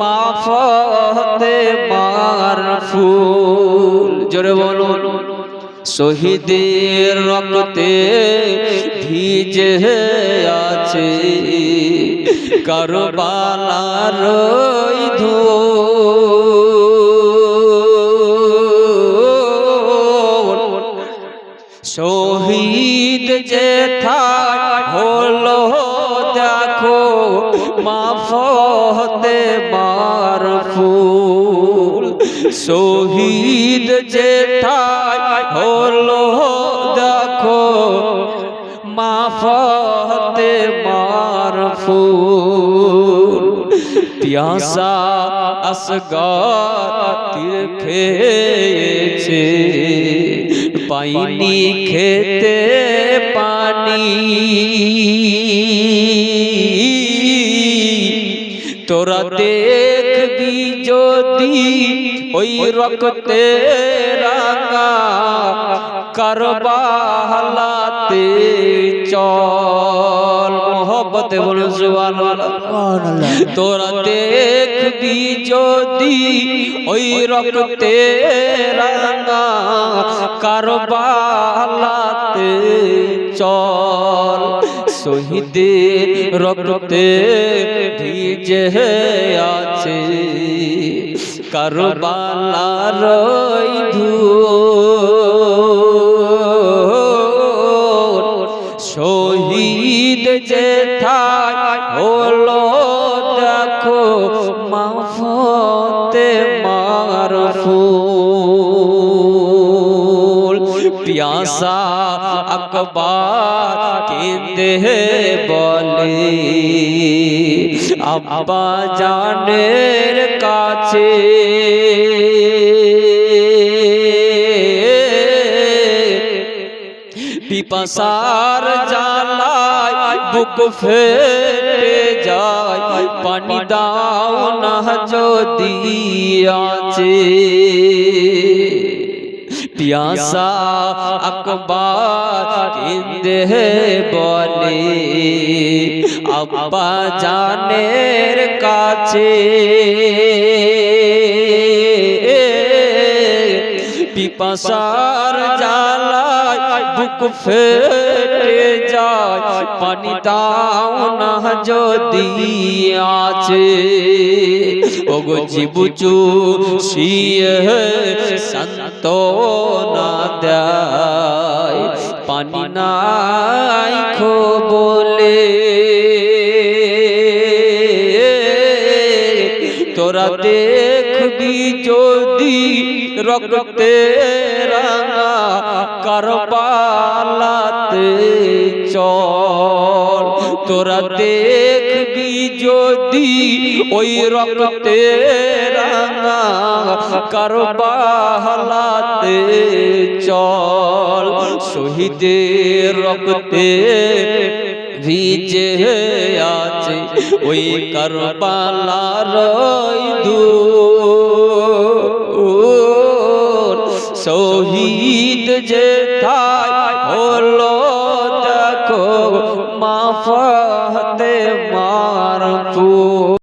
মাফতে মার ফুল। জোরে বলুন, শহীদের রক্তে ভিজে আছে, কারবালার ধুয়ো শহীদ যে থাক হলো মাফতে মার ফুল। শহীদ যে থাক হলো, দেখো, মাফতে মার ফুল। পিয়াসা আসগার তীর খেয়েছে, পাইনি খেতে পানি। তোরা দেখবি যদি ওই রক্তে রাঙা করবালাতে চল। মোহব্বতে বলুন, সুবহানাল্লাহ। তোরা দেখবি যদি ওই রক্তে রাঙা কারবালাতে চল। শহীদের রক্তে ভিজে আছে। কারবালার শহীদ যে থাক হলো দেখো মাফতে পিয়াসা আকবার কেঁদে বলে, আব্বা জানের কাছে। পিপাসার জ্বালায় বুক ফেটে যায়, পানি দাও না যদি আছে। পিয়াসা আকবর কিন্দে বলে আব্বা জানের কাছে। পিপাসার জ্বালায় বুক ফেটে যায়। পানি দাও না যদি আছে। ওগো জিবুচু শিয়ে সন্ত না দেয়। পানি নাই খো বলে তোরা দেখবি যদি রক্তে রাঙা কারবালাতে চল। তোরা দেখবি যদি ওই রক্তে রাঙা কারবালাতে চল। শহীদের রক্তে ভিজে আছে ওই কারবালার ওই যে তাই হলো দেখো মাফতে মার